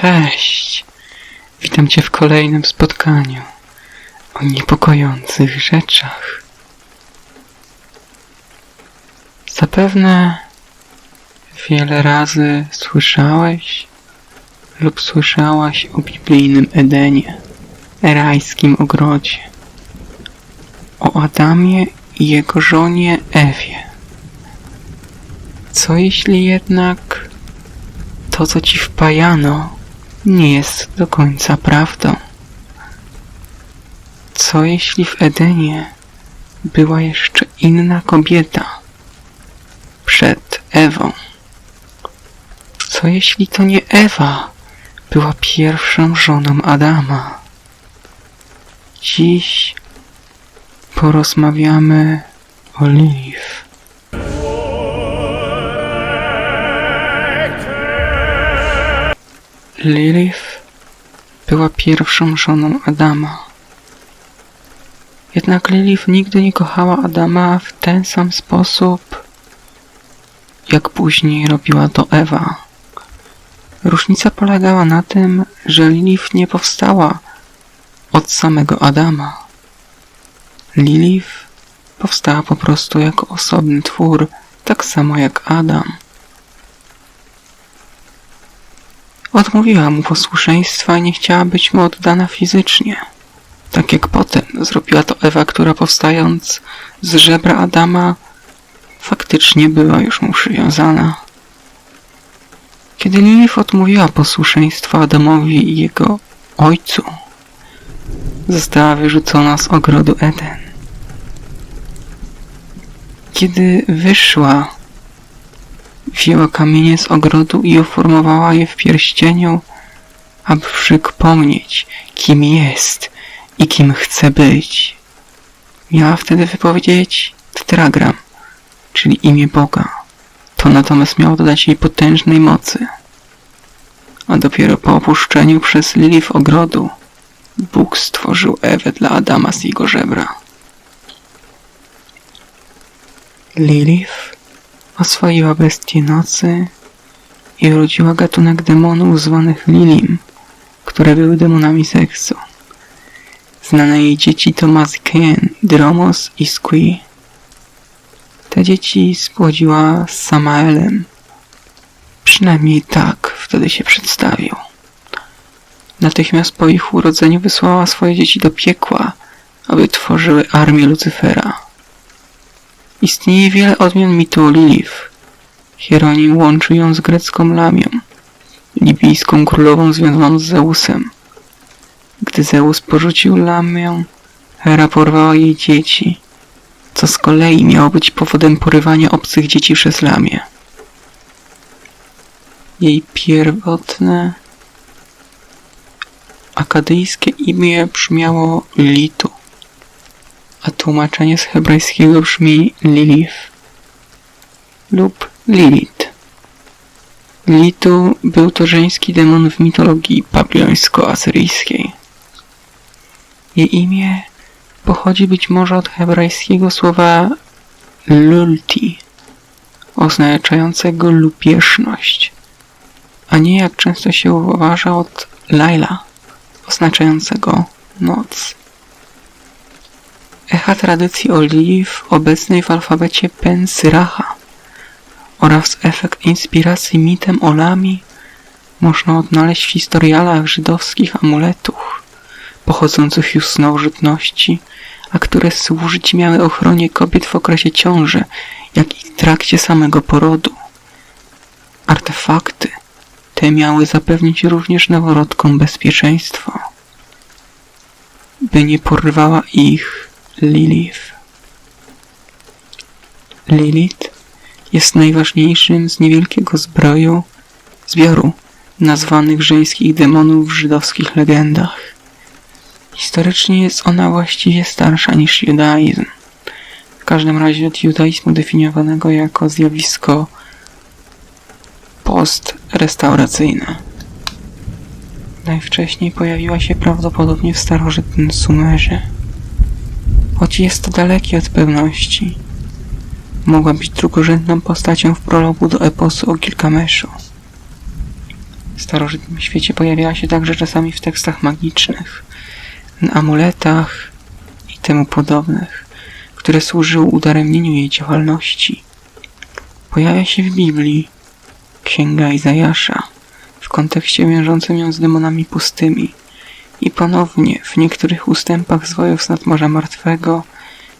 Cześć! Witam Cię w kolejnym spotkaniu o niepokojących rzeczach. Zapewne wiele razy słyszałeś lub słyszałaś o biblijnym Edenie, rajskim ogrodzie, o Adamie i jego żonie Ewie. Co jeśli jednak to, co ci wpajano, nie jest do końca prawdą? Co jeśli w Edenie była jeszcze inna kobieta przed Ewą? Co jeśli to nie Ewa była pierwszą żoną Adama? Dziś porozmawiamy o Liv. Lilith była pierwszą żoną Adama. Jednak Lilith nigdy nie kochała Adama w ten sam sposób, jak później robiła to Ewa. Różnica polegała na tym, że Lilith nie powstała od samego Adama. Lilith powstała po prostu jako osobny twór, tak samo jak Adam. Odmówiła mu posłuszeństwa i nie chciała być mu oddana fizycznie. Tak jak potem zrobiła to Ewa, która powstając z żebra Adama faktycznie była już mu przywiązana. Kiedy Lilith odmówiła posłuszeństwa Adamowi i jego ojcu, została wyrzucona z ogrodu Eden. Kiedy wyszła, wzięła kamienie z ogrodu i uformowała je w pierścieniu, aby przypomnieć, kim jest i kim chce być. Miała wtedy wypowiedzieć tetragram, czyli imię Boga. To natomiast miało dodać jej potężnej mocy. A dopiero po opuszczeniu przez Lilith ogrodu, Bóg stworzył Ewę dla Adama z jego żebra. Lilith oswoiła bestię nocy i urodziła gatunek demonów zwanych Lilim, które były demonami seksu. Znane jej dzieci to Mazikeen, Dromos i Squee. Te dzieci spłodziła z Samaelem. Przynajmniej tak wtedy się przedstawił. Natychmiast po ich urodzeniu wysłała swoje dzieci do piekła, aby tworzyły armię Lucyfera. Istnieje wiele odmian mitu Lilith. Hieronim łączy ją z grecką Lamią, libijską królową związaną z Zeusem. Gdy Zeus porzucił Lamię, Hera porwała jej dzieci, co z kolei miało być powodem porywania obcych dzieci przez Lamię. Jej pierwotne akadyjskie imię brzmiało Litu a tłumaczenie z hebrajskiego brzmi Lilith lub Lilith. Litu był to żeński demon w mitologii babilońsko-asyryjskiej. Jej imię pochodzi być może od hebrajskiego słowa lulti, oznaczającego lupieszność, a nie jak często się uważa od Laila, oznaczającego noc. Echa tradycji Oliw obecnej w alfabecie Pensyracha oraz efekt inspiracji mitem Olami można odnaleźć w historialach żydowskich amuletów pochodzących już z nowożytności, a które służyć miały ochronie kobiet w okresie ciąży, jak i w trakcie samego porodu. Artefakty te miały zapewnić również noworodkom bezpieczeństwo, by nie porwała ich Lilith. Lilith jest najważniejszym z niewielkiego zbroju, zbioru nazwanych żeńskich demonów w żydowskich legendach. Historycznie jest ona właściwie starsza niż judaizm. W każdym razie od judaizmu definiowanego jako zjawisko postrestauracyjne. Najwcześniej pojawiła się prawdopodobnie w starożytnym Sumerze choć jest to dalekie od pewności. Mogła być drugorzędną postacią w prologu do eposu o Gilgameszu. W starożytnym świecie pojawiała się także czasami w tekstach magicznych, na amuletach i temu podobnych, które służyły udaremnieniu jej działalności. Pojawia się w Biblii Księga Izajasza w kontekście wiążącym ją z demonami pustymi i ponownie w niektórych ustępach z wojów z nadmorza martwego,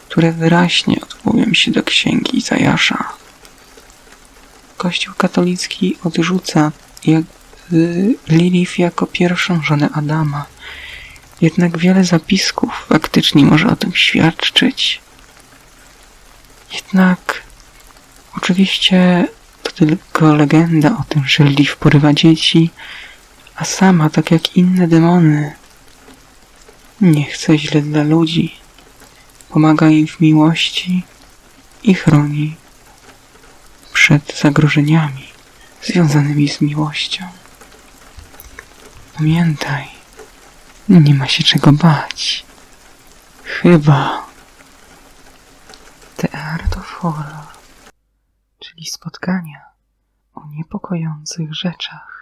które wyraźnie odwołują się do Księgi Izajasza. Kościół katolicki odrzuca jakby Lilith jako pierwszą żonę Adama. Jednak wiele zapisków faktycznie może o tym świadczyć. Jednak oczywiście to tylko legenda o tym, że Lilith porywa dzieci, a sama, tak jak inne demony, nie chce źle dla ludzi. Pomaga im w miłości i chroni przed zagrożeniami związanymi z miłością. Pamiętaj, nie ma się czego bać. Chyba. The Art of Horror, czyli spotkania o niepokojących rzeczach.